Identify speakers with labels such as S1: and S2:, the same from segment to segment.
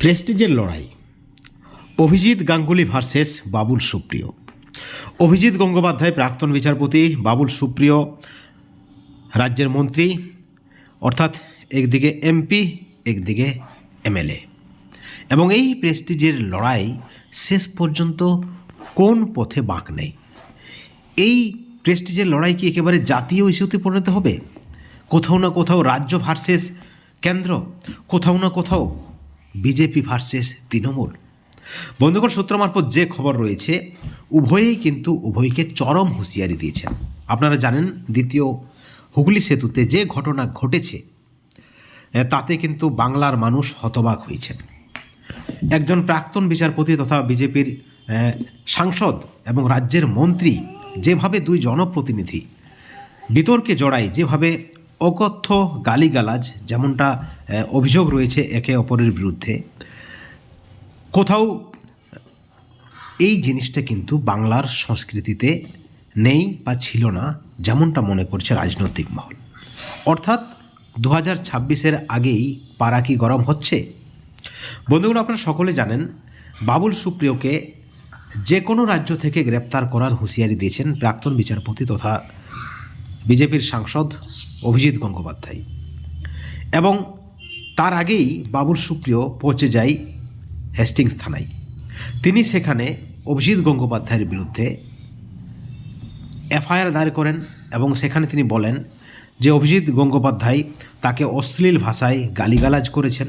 S1: প্রেস্টিজের লড়াই। অভিজিৎ গাঙ্গুলি ভার্সেস বাবুল সুপ্রিয়। অভিজিৎ গঙ্গোপাধ্যায় প্রাক্তন বিচারপতি, বাবুল সুপ্রিয় রাজ্যের মন্ত্রী, অর্থাৎ একদিকে এমপি, একদিকে এমএলএ। এবং এই প্রেস্টিজের লড়াই শেষ পর্যন্ত কোন পথে বাঁক নেই? এই প্রেস্টিজের লড়াই কি একেবারে জাতীয় ইস্যুতে পরিণত হবে? কোথাও না কোথাও রাজ্য ভার্সেস কেন্দ্র, কোথাও না কোথাও বিজেপি ভার্সেস তৃণমূল বন্ধুগণ, সূত্র মারফত যে খবর রয়েছে, উভয়েই কিন্তু উভয়কে চরম হুঁশিয়ারি দিয়েছেন। আপনারা জানেন, দ্বিতীয় হুগলি সেতুতে যে ঘটনা ঘটেছে তাতে কিন্তু বাংলার মানুষ হতবাক হয়েছেন। একজন প্রাক্তন বিচারপতি তথা বিজেপির সাংসদ এবং রাজ্যের মন্ত্রী যেভাবে দুই জনপ্রতিনিধি বিতর্কে জড়ায়, যেভাবে অকথ্য গালিগালাজ যেমনটা অভিযোগ রয়েছে একে অপরের বিরুদ্ধে। কোথাও এই জিনিসটা কিন্তু বাংলার সংস্কৃতিতে নেই বা ছিল না যেমনটা মনে করছে রাজনৈতিক মহল। অর্থাৎ দু হাজার ছাব্বিশের আগেই পাড়া কি গরম হচ্ছে? বন্ধুগণ, আপনারা সকলে জানেন, বাবুল সুপ্রিয়কে যে কোনো রাজ্য থেকে গ্রেপ্তার করার হুঁশিয়ারি দিয়েছেন প্রাক্তন বিচারপতি তথা বিজেপির সাংসদ অভিজিৎ গঙ্গোপাধ্যায়। এবং তার আগেই বাবুল সুপ্রিয় পৌঁছে যায় হেস্টিংস থানায়। তিনি সেখানে অভিজিৎ গঙ্গোপাধ্যায়ের বিরুদ্ধে এফআইআর দায়ের করেন এবং সেখানে তিনি বলেন যে অভিজিৎ গঙ্গোপাধ্যায় তাকে অশ্লীল ভাষায় গালিগালাজ করেছেন।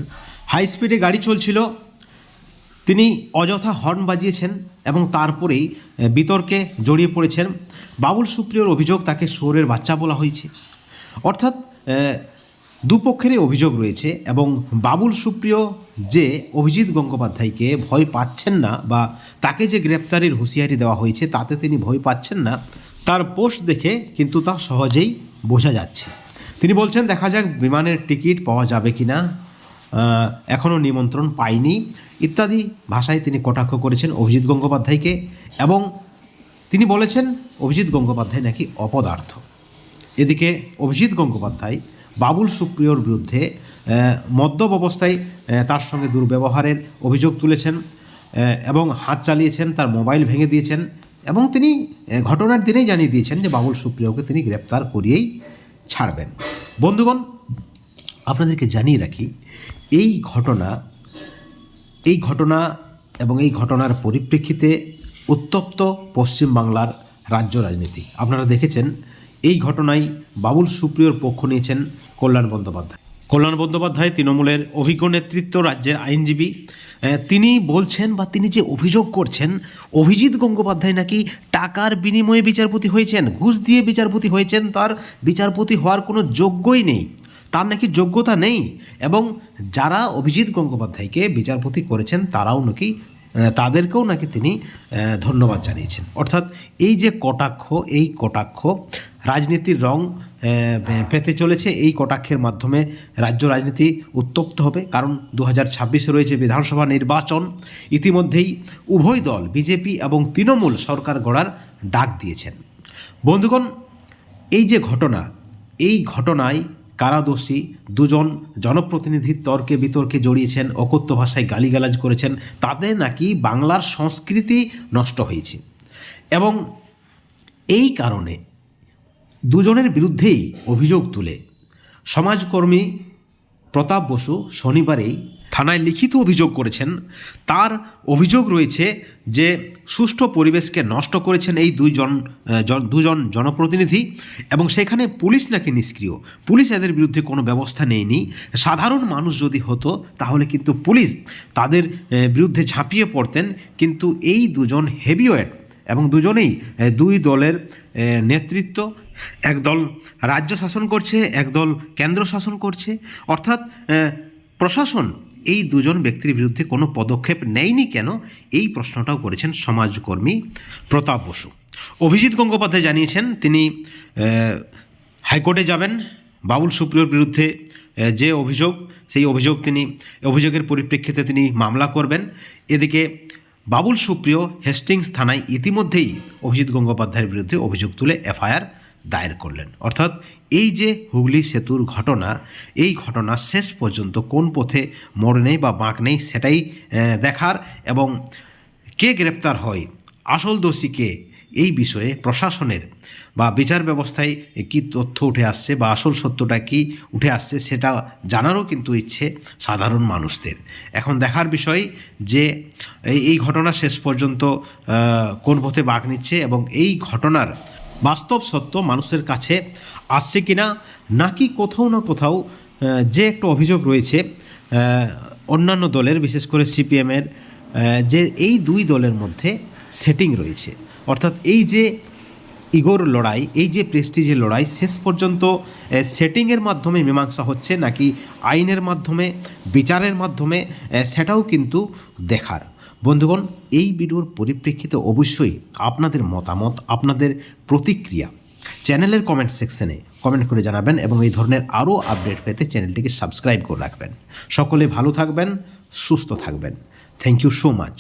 S1: হাই স্পিডে গাড়ি চলছিল তিনি অযথা হর্ন বাজিয়েছেন এবং তারপরেই বিতর্কে জড়িয়ে পড়েছেন। বাবুল সুপ্রিয়র অভিযোগ তাকে সোরের বাচ্চা বলা হয়েছে। অর্থাৎ দুপক্ষেরই অভিযোগ রয়েছে এবং বাবুল সুপ্রিয় যে অভিজিৎ গঙ্গোপাধ্যায়কে ভয় পাচ্ছেন না বা তাকে যে গ্রেপ্তারির হুঁশিয়ারি দেওয়া হয়েছে তাতে তিনি ভয় পাচ্ছেন না, তার পোস্ট দেখে কিন্তু তা সহজেই বোঝা যাচ্ছে। তিনি বলছেন, দেখা যাক, বিমানের টিকিট পাওয়া যাবে কি না এখনও নিমন্ত্রণ পাইনি। ইত্যাদি ভাষায় তিনি কটাক্ষ করেছেন অভিজিৎ গঙ্গোপাধ্যায়কে এবং তিনি বলেছেন, অভিজিৎ গঙ্গোপাধ্যায় নাকি অপদার্থ। এদিকে অভিজিৎ গঙ্গোপাধ্যায় বাবুল সুপ্রিয়র বিরুদ্ধে মদ্যপ অবস্থায় তার সঙ্গে দুর্ব্যবহারের অভিযোগ তুলেছেন এবং হাত চালিয়েছেন, তার মোবাইল ভেঙে দিয়েছেন এবং তিনি ঘটনার দিনেই জানিয়ে দিয়েছেন যে বাবুল সুপ্রিয়কে তিনি গ্রেপ্তার করিয়েই ছাড়বেন। বন্ধুগণ, আপনাদেরকে জানিয়ে রাখি, এই ঘটনা এই ঘটনা এবং এই ঘটনার পরিপ্রেক্ষিতে উত্তপ্ত পশ্চিমবাংলার রাজ্য রাজনীতি। আপনারা দেখেছেন, এই ঘটনায় বাবুল সুপ্রিয়র পক্ষ নিয়েছেন কল্যাণ বন্দ্যোপাধ্যায়। কল্যাণ বন্দ্যোপাধ্যায় তৃণমূলের অভিজ্ঞ নেতৃত্ব, রাজ্যের আইনজীবী তিনি বলছেন বা তিনি যে অভিযোগ করছেন, অভিজিৎ গঙ্গোপাধ্যায় নাকি টাকার বিনিময়ে বিচারপতি হয়েছেন, ঘুষ দিয়ে বিচারপতি হয়েছেন, তার বিচারপতি হওয়ার কোনো যোগ্যই নেই। তার নাকি যোগ্যতা নেই। এবং যারা অভিজিৎ গঙ্গোপাধ্যায়কে বিচারপতি করেছেন, তারাও নাকি তাদেরকেও নাকি তিনি ধন্যবাদ জানিয়েছেন। অর্থাৎ এই যে কটাক্ষ, এই কটাক্ষ, রাজনীতির রং পেতে চলেছে, এই কটাক্ষের মাধ্যমে রাজ্য রাজনীতি উত্তপ্ত হবে। কারণ দু হাজার ছাব্বিশে রয়েছে বিধানসভা নির্বাচন, ইতিমধ্যেই উভয় দল, বিজেপি এবং তৃণমূল সরকার গড়ার ডাক দিয়েছেন। বন্ধুগণ, এই যে ঘটনা, এই ঘটনায় কারাদোষী দুজন জনপ্রতিনিধির তর্কে বিতর্কে জড়িয়েছেন, অকথ্য ভাষায় গালিগালাজ করেছেন, তাদের নাকি বাংলার সংস্কৃতি নষ্ট হয়েছে। এবং এই কারণে দুজনের বিরুদ্ধেই অভিযোগ তুলে সমাজকর্মী প্রতাপ বসু শনিবারেই থানায় লিখিত অভিযোগ করেছেন। তার অভিযোগ রয়েছে যে, সুষ্ঠু পরিবেশকে নষ্ট করেছেন এই দুইজন দুজন জনপ্রতিনিধি এবং সেখানে পুলিশ নাকি নিষ্ক্রিয়। পুলিশ এদের বিরুদ্ধে কোনো ব্যবস্থা নেয়নি। সাধারণ মানুষ যদি হতো, তাহলে কিন্তু পুলিশ তাদের বিরুদ্ধে ঝাঁপিয়ে পড়তেন। কিন্তু এই দুজন হেভিওয়েট এবং দুজনেই দুই দলের নেতৃত্ব, এক দল রাজ্য শাসন করছে, এক দল কেন্দ্র শাসন করছে। অর্থাৎ প্রশাসন এই দুজন ব্যক্তির বিরুদ্ধে কোনো পদক্ষেপ নেয়নি কেন? এই প্রশ্নটাও করেছেন সমাজকর্মী প্রতাপ বসু। অভিজিৎ গঙ্গোপাধ্যায় জানিয়েছেন, তিনি হাইকোর্টে যাবেন, বাবুল সুপ্রিয়র বিরুদ্ধে যে অভিযোগ, সেই অভিযোগ তিনি, অভিযোগের পরিপ্রেক্ষিতে তিনি মামলা করবেন। এদিকে বাবুল সুপ্রিয় হেস্টিংস থানায় ইতিমধ্যেই অভিজিৎ গঙ্গোপাধ্যায়ের বিরুদ্ধে অভিযোগ তুলে এফআইআর দায়ের করলেন। অর্থাৎ এই যে হুগলি সেতুর ঘটনা, এই ঘটনা শেষ পর্যন্ত কোন পথে মোড় নেই বা বাঁক নেই সেটাই দেখার এবং কে গ্রেপ্তার হয়, আসল দোষীকে এই বিষয়ে প্রশাসনের বা বিচার ব্যবস্থায় কী তথ্য উঠে আসছে বা আসল সত্যটা কি উঠে আসছে সেটা জানারও কিন্তু ইচ্ছে সাধারণ মানুষদের। এখন দেখার বিষয় যে এই ঘটনা শেষ পর্যন্ত কোন পথে বাঁক নিচ্ছে এবং এই ঘটনার বাস্তব সত্য মানুষের কাছে আসছে কিনা, নাকি কোথাও না কোথাও যে একটা অভিযোগ রয়েছে অন্যান্য দলের, বিশেষ করে সিপিএমের যে এই দুই দলের মধ্যে সেটিং রয়েছে। অর্থাৎ এই যে ইগোর লড়াই, এই যে প্রেস্টিজের লড়াই, শেষ পর্যন্ত সেটিংয়ের মাধ্যমে মীমাংসা হচ্ছে, নাকি আইনের মাধ্যমে, বিচারের মাধ্যমে সেটাও কিন্তু দেখার। বন্ধুগণ, এই ভিডিওর পরিপ্রেক্ষিতে অবশ্যই আপনাদের মতামত, আপনাদের প্রতিক্রিয়া চ্যানেলের কমেন্ট সেকশনে কমেন্ট করে জানাবেন এবং এই ধরনের আরও আপডেট পেতে চ্যানেলটিকে সাবস্ক্রাইব করে রাখবেন। সকলে ভালো থাকবেন, সুস্থ থাকবেন। Thank you so much